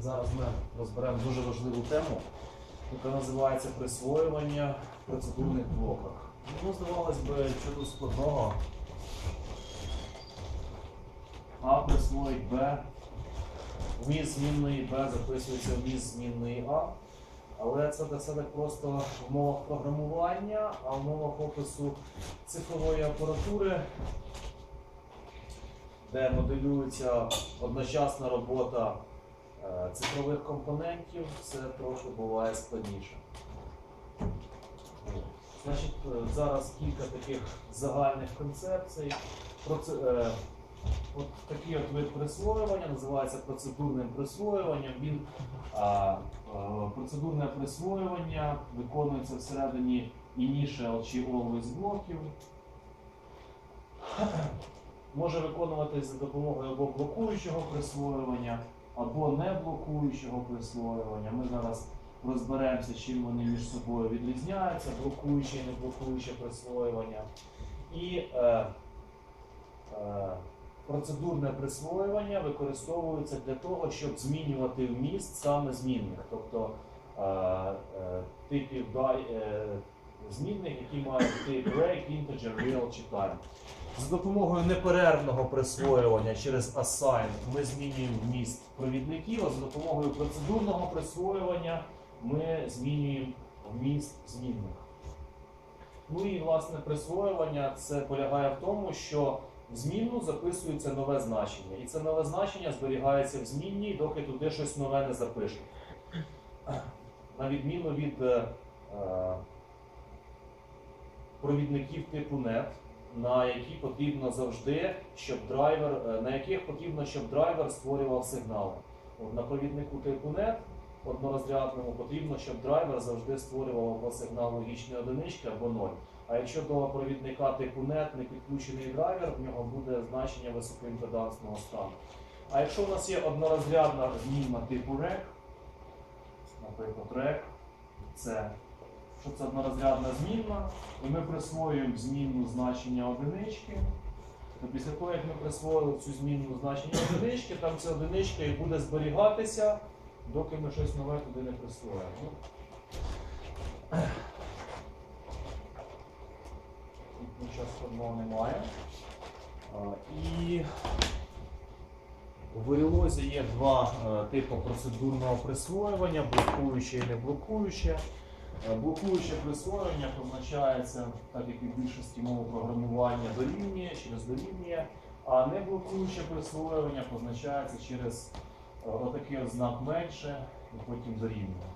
Зараз ми розберемо дуже важливу тему, яка називається присвоювання в процедурних блоках. Ну, здавалось би, тут складного. А присвоїть Б. Вміст змінної Б записується в вміст змінної А. Але це все так просто в умовах програмування, а в умовах опису цифрової апаратури, де моделюється одночасна робота цифрових компонентів, це трохи буває складніше. Значить, е, зараз кілька таких загальних концепцій. Проце- е, От такий от вид присвоювання називається процедурним присвоюванням. Він а, е, процедурне присвоювання виконується всередині initial чи always блоків. Може виконуватись за допомогою або блокуючого присвоювання, або не блокуючого присвоювання. Ми зараз розберемося, чим вони між собою відрізняються, блокуюче і не блокуюче присвоювання. І е, е, процедурне присвоювання використовується для того, щоб змінювати вміст саме змінних, тобто е, е, типів е, змінних, які мають тип break, integer, real чи time. За допомогою неперервного присвоювання через assign ми змінюємо вміст провідників, а за допомогою процедурного присвоювання ми змінюємо вміст змінних. Ну і власне присвоювання це полягає в тому, що в змінну записується нове значення. І це нове значення зберігається в змінній, доки туди щось нове не запишуть. На відміну від е, е, провідників типу NET, на які потрібно завжди, щоб драйвер, е, на яких потрібно, щоб драйвер створював сигнали. От на провіднику типу NET однорозрядному потрібно, щоб драйвер завжди створював або сигнал логічної одинички, або 0. А якщо до провідника типу NET не підключений драйвер, в нього буде значення високоімпедансного стану. А якщо у нас є однорозрядна змінна типу REC, наприклад, REC, це що це однорозрядна змінна, і ми присвоюємо змінну значення одинички, то після того, як ми присвоїли цю змінну значення одинички, там ця одиничка і буде зберігатися, доки ми щось нове туди не присвоїмо. Нічого складного немає. А, І у Verilozі є два е, типи процедурного присвоювання, блокуюче і не блокуюче. Е, Блокуюче присвоєння позначається, так як і в більшості мов програмування дорівнює, через дорівнює, а не блокуюче присвоювання позначається через е, отакий от знак менше і потім дорівнює.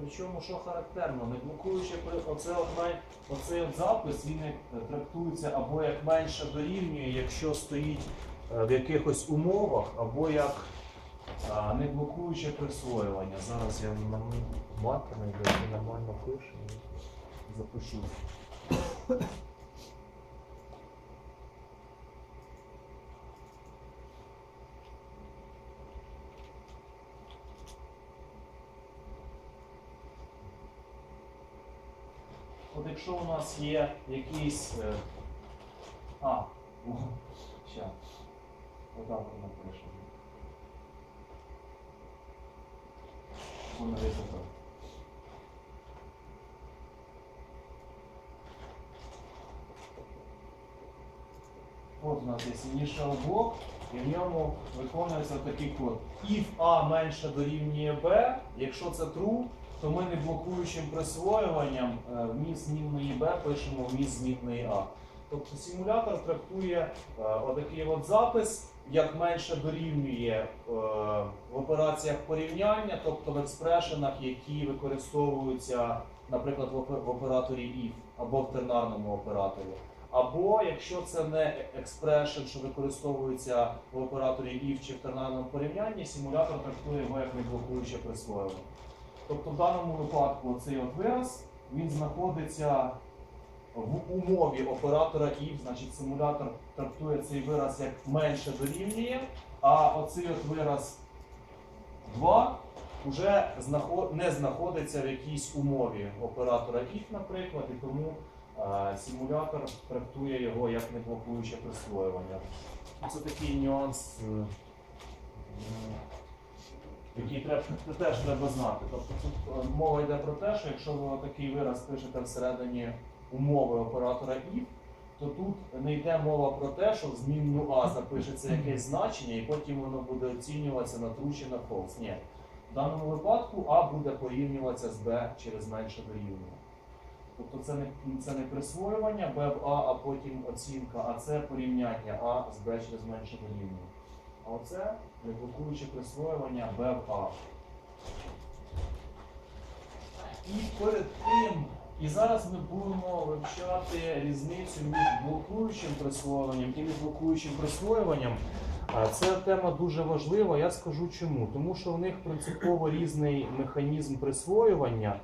Причому, що характерно, не блокуючи оце от оцей от запис, він е, трактується або як менше дорівнює, якщо стоїть е, в якихось умовах, або як не блокуюче присвоювання. Зараз я на найду, нормально пишу, і запишу. От якщо у нас є якийсь. е, А, ща. Отак от напишемо. Воно є. От у нас є initial блок, і в ньому виконується такий код. If A менше дорівнює B, якщо це true, то ми не блокуючим присвоюванням е, вміст змінної B пишемо вміст змінної A. Тобто симулятор трактує е, отакий от запис, як менше дорівнює е, в операціях порівняння, тобто в експрешенах, які використовуються, наприклад, в операторі if або в тернарному операторі. Або якщо це не експрешен, що використовується в операторі if чи в тернарному порівнянні, симулятор трактує його як неблокуюче присвоювання. Тобто в даному випадку цей от вираз він знаходиться в умові оператора if, значить симулятор трактує цей вираз як менше дорівнює, а оцей от вираз 2 вже не знаходиться в якійсь умові оператора if, наприклад, і тому е, симулятор трактує його як неблокуюче присвоювання. Це такий нюанс, який треба, теж треба знати. Тобто тут е, мова йде про те, що якщо ви такий вираз пишете всередині умови оператора if, то тут не йде мова про те, що в змінну А запишеться якесь значення, і потім воно буде оцінюватися на true чи на false. Ні. В даному випадку А буде порівнюватися з Б через менше дорівнює. Тобто це не, це не присвоювання Б в А, а потім оцінка, а це порівняння А з Б через менше дорівнює. Оце неблокуюче присвоювання Б. І перед тим, і зараз ми будемо вивчати різницю між блокуючим присвоюванням і неблокуючим присвоюванням. Це тема дуже важлива. Я скажу чому. Тому що в них принципово різний механізм присвоювання,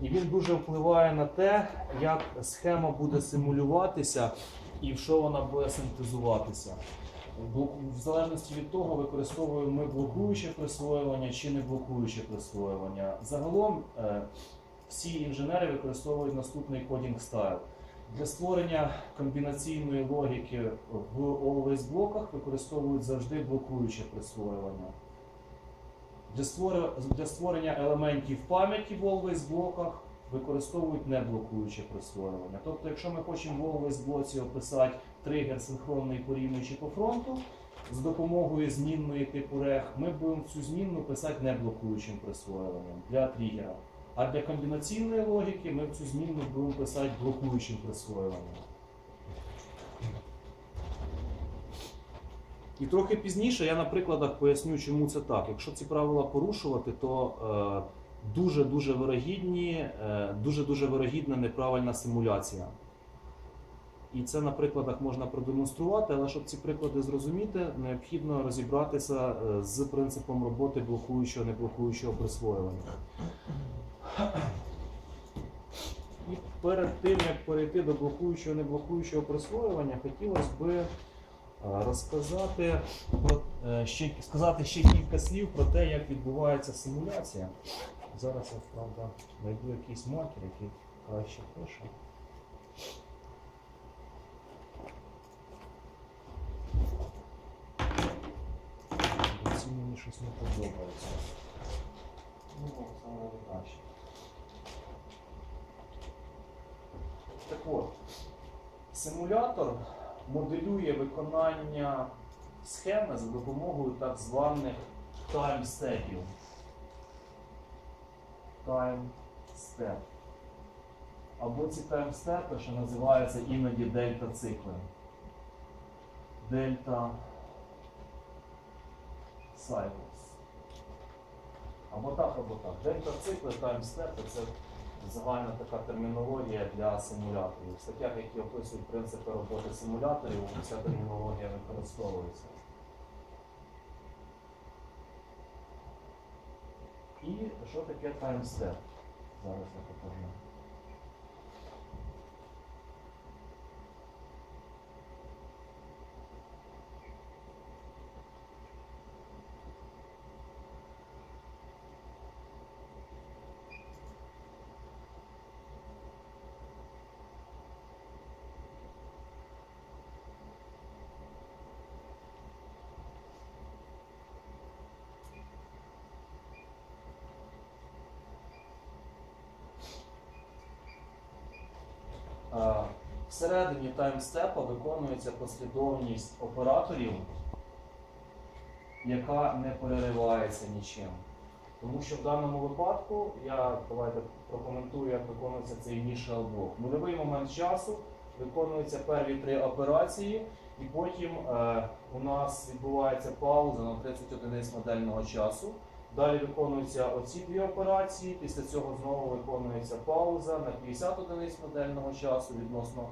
і він дуже впливає на те, як схема буде симулюватися і в що вона буде синтезуватися. В залежності від того, використовуємо ми блокуюче присвоювання чи не блокуюче присвоювання. Загалом е, всі інженери використовують наступний кодінг стайл. Для створення комбінаційної логіки в always блоках використовують завжди блокуюче присвоювання. Для створення елементів пам'яті в always блоках використовують неблокуюче присвоювання. Тобто, якщо ми хочемо в always блоці описати тригер синхронний порівнюючи по фронту, з допомогою змінної типу рег, ми будемо цю змінну писати неблокуючим присвоюванням для тригера. А для комбінаційної логіки ми цю змінну будемо писати блокуючим присвоюванням. І трохи пізніше я на прикладах поясню, чому це так. Якщо ці правила порушувати, то е, дуже-дуже вирогідні, дуже-дуже вирогідна неправильна симуляція. І це на прикладах можна продемонструвати, але щоб ці приклади зрозуміти, необхідно розібратися е, з принципом роботи блокуючого неблокуючого присвоювання. І перед тим, як перейти до блокуючого неблокуючого присвоювання, хотілося би е, розказати про е, ще сказати ще кілька слів про те, як відбувається симуляція. Зараз я правда знайду якийсь маркер, який краще пише. Мені щось не подобається. Ну, саме краще. Так от, симулятор моделює виконання схеми за допомогою так званих таймстепів. Таймстеп. Або ці таймстепи, що називаються іноді дельта цикли. Дельта cycles. Або так, або так. Дельта цикли, таймстепи це загальна така термінологія для симуляторів. В статтях, які описують принципи роботи симуляторів, ця термінологія використовується. І що таке таймстеп? Зараз я покажу. Всередині таймстепа виконується послідовність операторів, яка не переривається нічим. Тому що в даному випадку я давайте прокоментую, як виконується цей initial блок. Нульовий момент часу виконуються перві три операції, і потім е, у нас відбувається пауза на 30 одиниць модельного часу. Далі виконуються оці дві операції. Після цього знову виконується пауза на 50 одиниць модельного часу відносно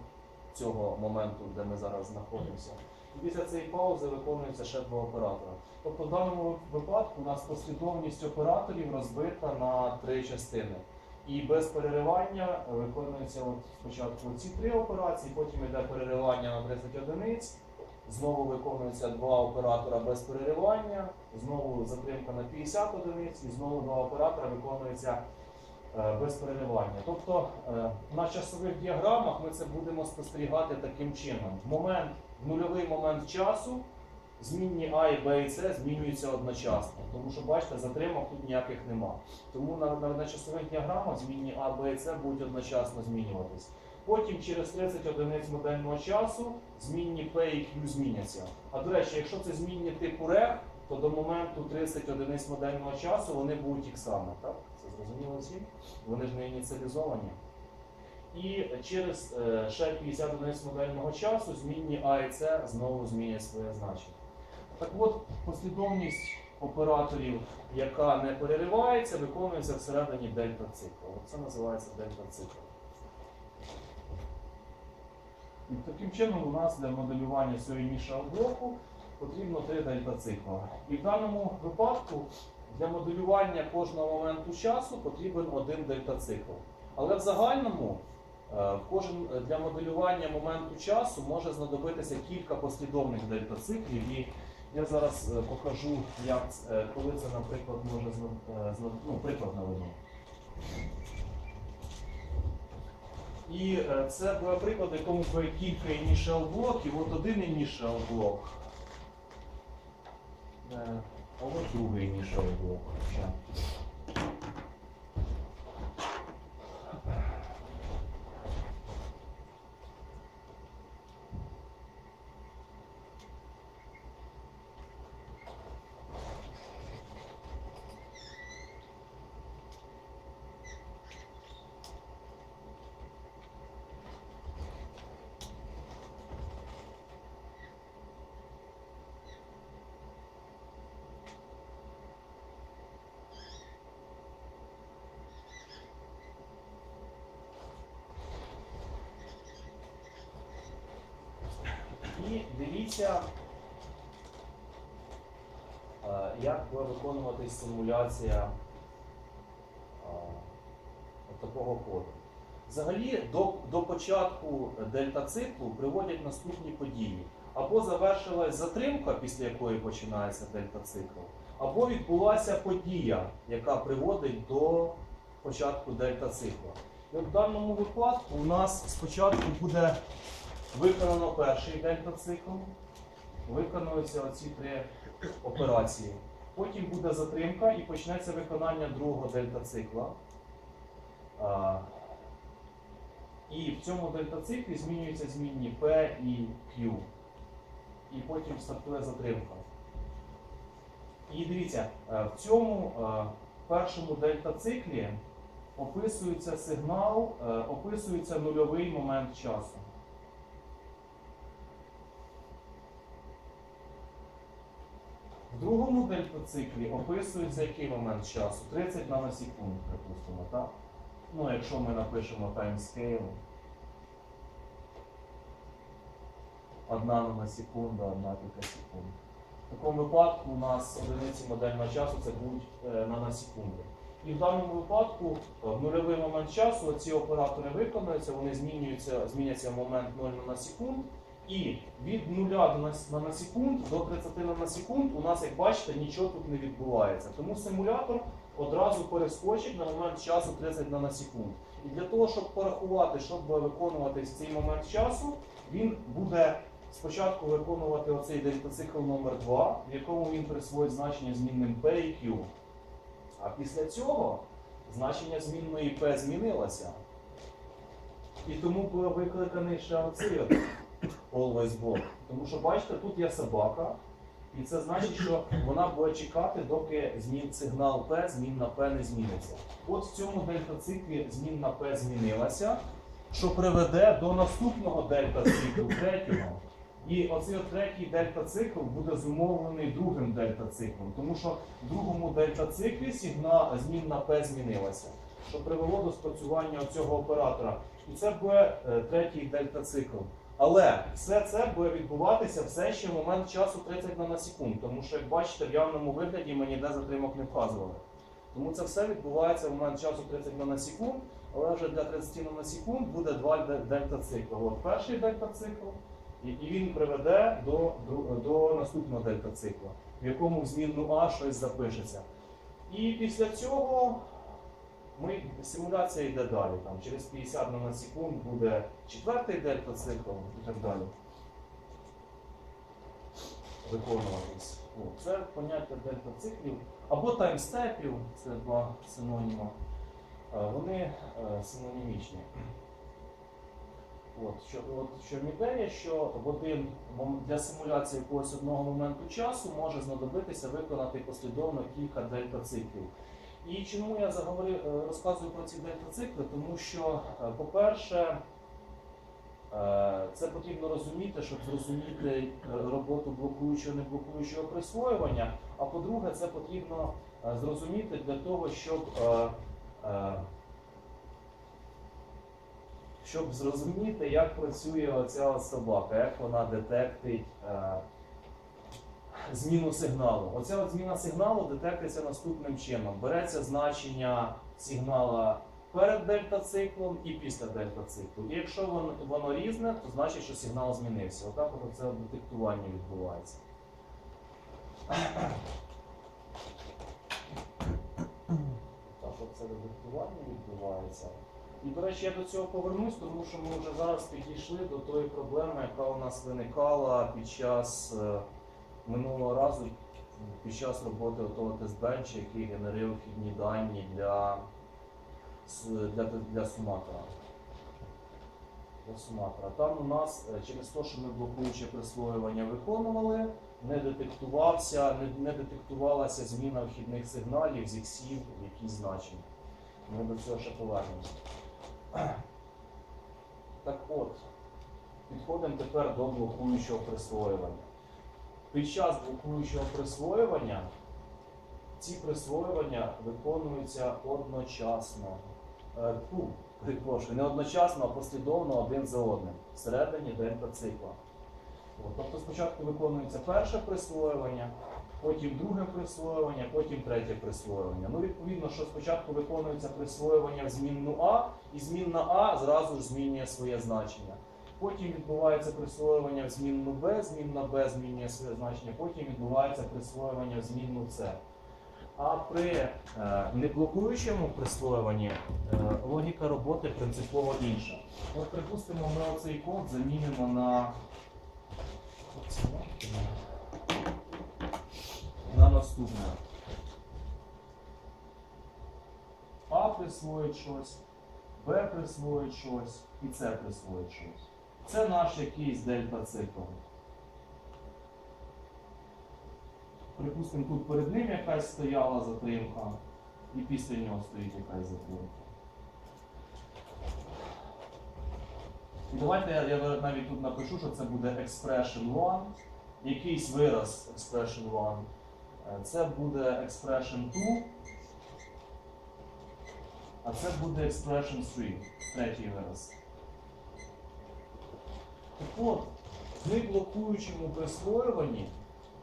цього моменту, де ми зараз знаходимося. І після цієї паузи виконується ще два оператора. Тобто в даному випадку у нас послідовність операторів розбита на три частини. І без переривання виконуються от спочатку ці три операції, потім йде переривання на 30 одиниць, Знову виконується два оператора без переривання, знову затримка на 50 одиниць і знову два оператора виконується е, без переривання. Тобто е, на часових діаграмах ми це будемо спостерігати таким чином. В момент, нульовий момент часу змінні А і Б і С змінюються одночасно. Тому що бачите, затримок тут ніяких нема. Тому на, на, на часових діаграмах змінні А, Б і С будуть одночасно змінюватись. Потім через 30 одиниць модельного часу змінні P і Q зміняться. А до речі, якщо це змінні типу REG, то до моменту 30 одиниць модельного часу вони будуть іксами. Так? Це зрозуміло всім? Вони ж не ініціалізовані. І через е, ще 50 одиниць модельного часу змінні А і С знову змінять своє значення. Так от, послідовність операторів, яка не переривається, виконується всередині дельта циклу. Це називається дельта цикл. І таким чином у нас для моделювання цього інішого блоку потрібно три дельта цикла. І в даному випадку для моделювання кожного моменту часу потрібен один дельта цикл. Але в загальному е, кожен для моделювання моменту часу може знадобитися кілька послідовних дельта циклів. І я зараз е, покажу, як, е, коли це, наприклад, може е, ну, приклад наведу. І е, це були приклад, в якому буде кілька initial блоків, от один initial блок. Е, А от другий initial І дивіться, е, як буде виконуватись симуляція е, такого коду. Взагалі до, до початку дельта циклу приводять наступні події. Або завершилась затримка, після якої починається дельта цикл, або відбулася подія, яка приводить до початку дельта цикла. І в даному випадку у нас спочатку буде Виконано перший дельта цикл, виконуються оці три операції. Потім буде затримка і почнеться виконання другого дельта цикла. А, і в цьому дельта циклі змінюються змінні P і Q. І потім стартує затримка. І дивіться, е, в цьому е, першому дельта циклі описується сигнал, е, описується нульовий момент часу. В другому дельтациклі описується який момент часу? 30 наносекунд, припустимо, так? Ну, якщо ми напишемо timescale. Одна наносекунда, одна кілька секунд. В такому випадку у нас одиниці модельного часу це будуть е, наносекунди. І в даному випадку е, в нульовий момент часу ці оператори виконуються, вони змінюються, зміняться в момент 0 наносекунд. І від 0 наносекунд до 30 наносекунд у нас, як бачите, нічого тут не відбувається. Тому симулятор одразу перескочить на момент часу 30 наносекунд. І для того, щоб порахувати, що буде виконуватись цей момент часу, він буде спочатку виконувати оцей дельтацикл номер 2 в якому він присвоїть значення змінним P і Q. А після цього значення змінної P змінилося. І тому буде викликаний ще оцей always block. Тому що бачите, тут є собака, і це значить, що вона буде чекати, доки змін сигнал P, змінна P не зміниться. От в цьому дельта-циклі змінна P змінилася, що приведе до наступного дельта-циклу, третього. І оцей третій дельта-цикл буде зумовлений другим дельта-циклом, тому що в другому дельта-циклі сигна, змінна P змінилася, що привело до спрацювання цього оператора. І це буде е, третій дельта-цикл. Але все це буде відбуватися все ще в момент часу 30 наносекунд, тому що, як бачите, в явному вигляді ми ніде затримок не вказували. Тому це все відбувається в момент часу 30 наносекунд, але вже для 30 наносекунд буде два де- дельта-цикли. От перший дельта-цикл І, він приведе до, до, до наступного дельта циклу, в якому в змінну А щось запишеться. І після цього ми, симуляція йде далі. Там, через 50 наносекунд буде четвертий дельта цикл і так далі. Виконуватись. О, Це поняття дельта циклів або таймстепів, це два синоніма. Вони е, синонімічні. От, що, от, що ідея, що в один для симуляції якогось одного моменту часу може знадобитися виконати послідовно кілька дельта-циклів. І чому я заговорив, е, розказую про ці дельта-цикли? Тому що, е, по-перше, е, це потрібно розуміти, щоб зрозуміти роботу блокуючого неблокуючого присвоювання. А по-друге, це потрібно зрозуміти для того, щоб щоб зрозуміти, як працює оця собака, як вона детектить зміну сигналу. Оця от зміна сигналу детектиться наступним чином. Береться значення сигнала перед дельта-циклом і після дельта-циклу. І якщо воно, воно різне, то значить, що сигнал змінився. Отак от це детектування відбувається. Так, це детектування відбувається. І, до речі, я до цього повернусь, тому що ми вже зараз підійшли до тої проблеми, яка у нас виникала під час е, минулого разу, під час роботи того тест-бенча, який генерив вхідні дані для, для, для суматора. Для. Там у нас е, через те, що ми блокуюче присвоювання виконували, не детектувався, не, не детектувалася зміна вхідних сигналів з іксів в якісь значення. Ми до цього ще повернемося. Так от, підходимо тепер до блокуючого присвоювання. Під час блокуючого присвоювання ці присвоювання виконуються одночасно. Е, Фу, перепрошую, не одночасно, а послідовно один за одним всередині дельта цикла. От, тобто спочатку виконується перше присвоювання, потім друге присвоювання, потім третє присвоювання. Ну, відповідно, що спочатку виконується присвоювання в змінну А, і змінна А зразу ж змінює своє значення. Потім відбувається присвоювання в змінну Б, змінна Б змінює своє значення, потім відбувається присвоювання в змінну С. А при е, неблокуючому присвоюванні е, логіка роботи принципово інша. От, припустимо, ми оцей код замінимо на на наступне. А присвоїть щось, Б присвоїть щось і С присвоїть щось. Це наш якийсь дельта-цикл. Припустимо, тут перед ним якась стояла затримка, і після нього стоїть якась затримка. І давайте я, я навіть тут напишу, що це буде expression 1, якийсь вираз expression 1. Е, Це буде expression 2, а це буде expression 3, третій вираз. Так от, в неблокуючому присвоюванні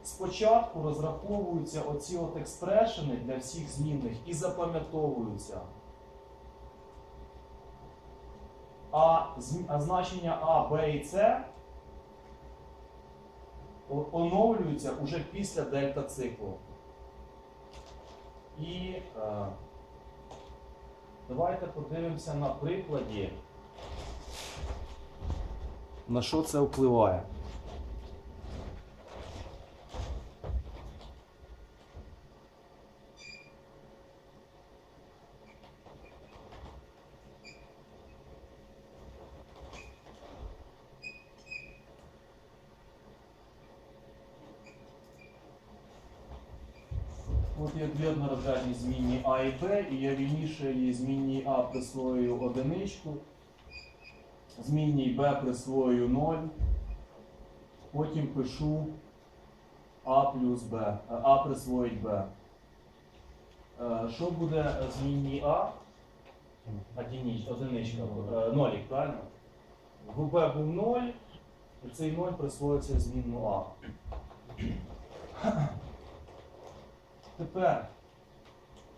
спочатку розраховуються оці от експрешени для всіх змінних і запам'ятовуються. А, а значення А, Б і С оновлюються уже після дельта циклу. І е, давайте подивимося на прикладі, на що це впливає. От є дві однорозрядні змінні А і Б, і я вільніше її змінній А присвоюю одиничку, змінній Б присвоюю 0, потім пишу А плюс Б, е, А присвоїть Б. Е, Що буде змінній А? Одиничка, е, нолік, правильно? В Б був 0, і цей 0 присвоїться змінну А. Тепер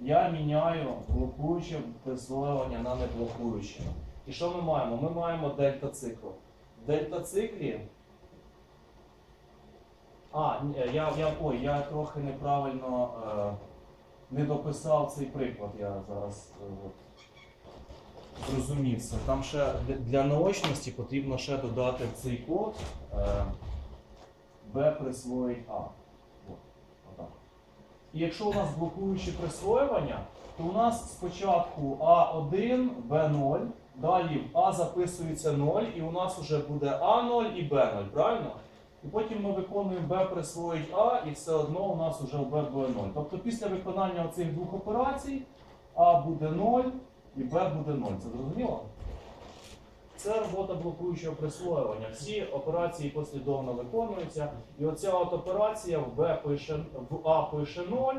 я міняю блокуюче присвоювання на неблокуюче. І що ми маємо? Ми маємо дельта цикл. Дельта циклі А, я, я, ой, я трохи неправильно е, не дописав цей приклад. Я зараз е, зрозумів це. Там ще для, наочності потрібно ще додати цей код е, B присвоїть А. От, отак. І якщо у нас блокуючі присвоювання, то у нас спочатку А1, Б0, далі в А записується 0, і у нас вже буде А0 і Б0, правильно? І потім ми виконуємо B присвоїть А, і все одно у нас вже B буде 0. Тобто після виконання цих двох операцій А буде 0 і Б буде 0. Це зрозуміло? Це робота блокуючого присвоювання. Всі операції послідовно виконуються. І оця от операція в, B пише, в А пише 0, і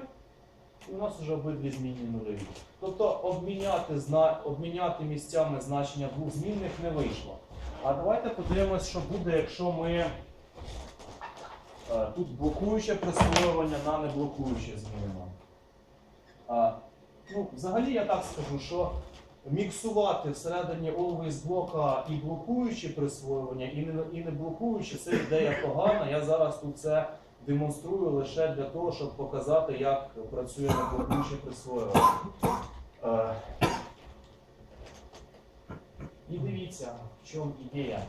у нас вже обидві змінні нульові. Тобто обміняти, зна, обміняти місцями значення двох змінних не вийшло. А давайте подивимось, що буде, якщо ми е, тут блокуюче присвоювання на неблокуюче змінимо. Ну, взагалі я так скажу, що міксувати всередині always блока і блокуючі присвоювання, і не, і не блокуючі, це ідея погана. Я зараз тут це демонструю лише для того, щоб показати, як працює неблокуюче присвоювання. Е, і дивіться, в чому ідея.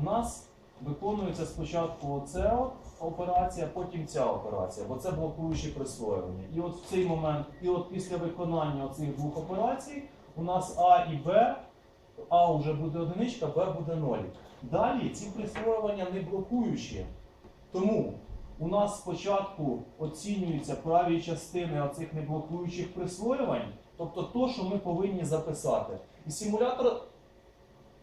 У нас виконується спочатку оця операція, потім ця операція, бо це блокуючі присвоювання. І от в цей момент, і от після виконання цих двох операцій у нас А і Б, А вже буде одиничка, Б буде ноль. Далі ці присвоювання не блокуючі. Тому у нас спочатку оцінюються праві частини оцих неблокуючих присвоювань, тобто то, що ми повинні записати. І симулятор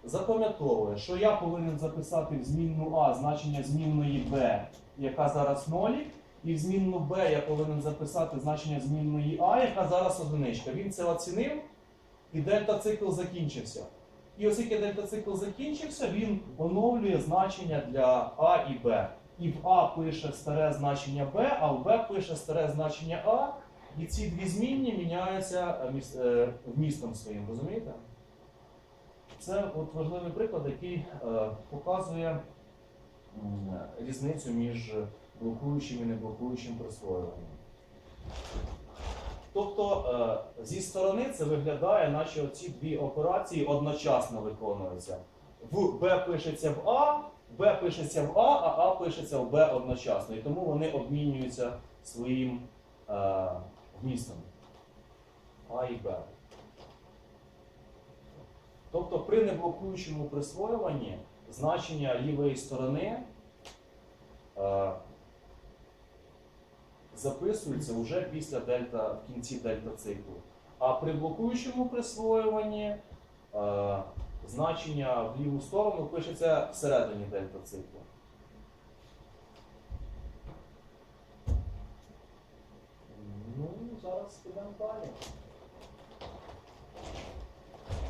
запам'ятовує, що я повинен записати в змінну А значення змінної Б, яка зараз нолік, і в змінну Б я повинен записати значення змінної А, яка зараз одиничка. Він це оцінив, і дельта-цикл закінчився. І оскільки дельта-цикл закінчився, він оновлює значення для А і Б. І в А пише старе значення Б, а в Б пише старе значення А, і ці дві змінні міняються е, е, вмістом своїм, розумієте? Це от важливий приклад, який е, показує різницю між блокуючим і неблокуючим присвоюванням. Тобто зі сторони це виглядає, наче ці дві операції одночасно виконуються. В Б пишеться в А, Б пишеться в А, а А пишеться в Б одночасно. І тому вони обмінюються своїм е, вмістом. А і Б. Тобто при неблокуючому присвоюванні значення лівої сторони е, записується вже після дельта, в кінці дельта циклу. А при блокуючому присвоюванні е, значення в ліву сторону пишеться всередині дельта циклу. Ну, зараз підемо далі.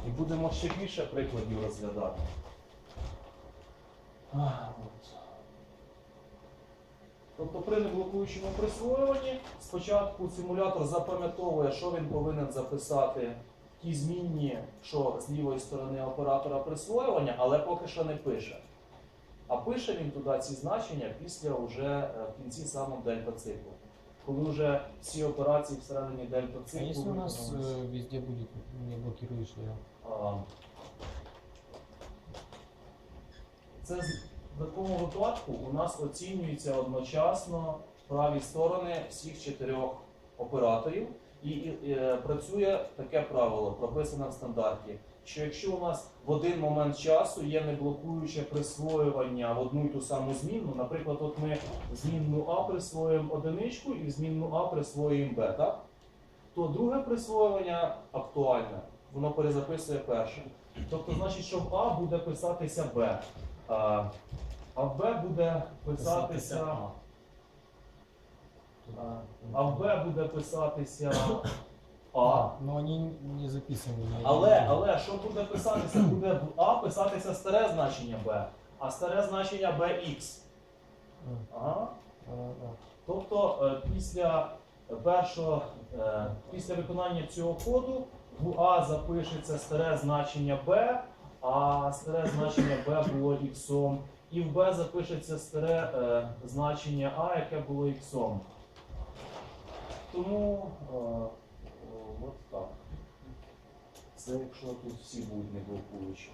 І будемо ще більше прикладів розглядати. Тобто при неблокуючому присвоюванні спочатку симулятор запам'ятовує, що він повинен записати ті змінні, що з лівої сторони оператора присвоювання, але поки що не пише. А пише він туди ці значення після вже е, в кінці самого дельта циклу. Коли вже всі операції всередині дельта А циклу. если у нас э, везде будет не блокирующая? А, Це з- в такому випадку у нас оцінюється одночасно праві сторони всіх чотирьох операторів, і, і, е, працює таке правило, прописане в стандарті, що якщо у нас в один момент часу є неблокуюче присвоювання в одну й ту саму змінну, наприклад, от ми в змінну А присвоюємо одиничку і в змінну А присвоюємо Б, так? то друге присвоювання актуальне, воно перезаписує перше. Тобто, значить, що в А буде писатися Б, а, а в Б буде писатися. А, а в Б буде писатися А. Но они не записаны. Але, але що буде писатися? Буде в А писатися старе значення Б, а старе значення BX. М, Ага. а, да. Тобто е, після першого, е, після виконання цього коду в А запишеться старе значення Б, а старе значення Б було іксом. і в b запишеться старе е, значення а, яке було іксом. Тому е, о, от так. Це якщо тут всі будуть не блокуючі.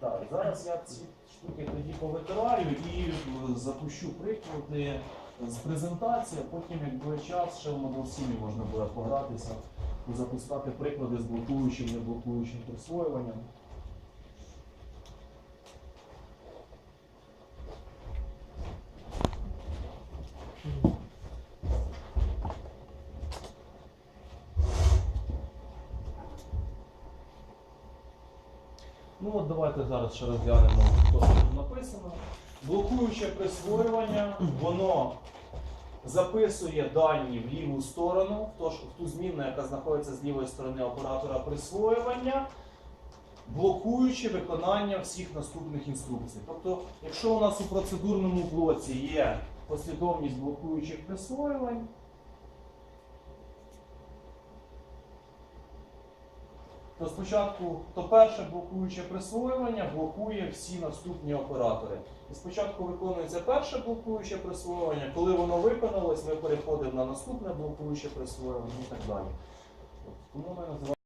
Так, зараз я ці штуки тоді повитираю і е, запущу приклади з презентації, а потім, як буде час, ще в Model 7 можна буде погратися запускати приклади з блокуючим, неблокуючим присвоюванням. Ну от давайте зараз ще розглянемо, що тут написано. Блокуюче присвоювання, воно записує дані в ліву сторону, в ту, ж- в ту змінну, яка знаходиться з лівої сторони оператора присвоювання, блокуючи виконання всіх наступних інструкцій. Тобто, якщо у нас у процедурному блоці є послідовність блокуючих присвоювань, то спочатку то перше блокуюче присвоювання блокує всі наступні оператори. І спочатку виконується перше блокуюче присвоювання, коли воно виконалось, ми переходимо на наступне блокуюче присвоювання і так далі. Тому ми називаємо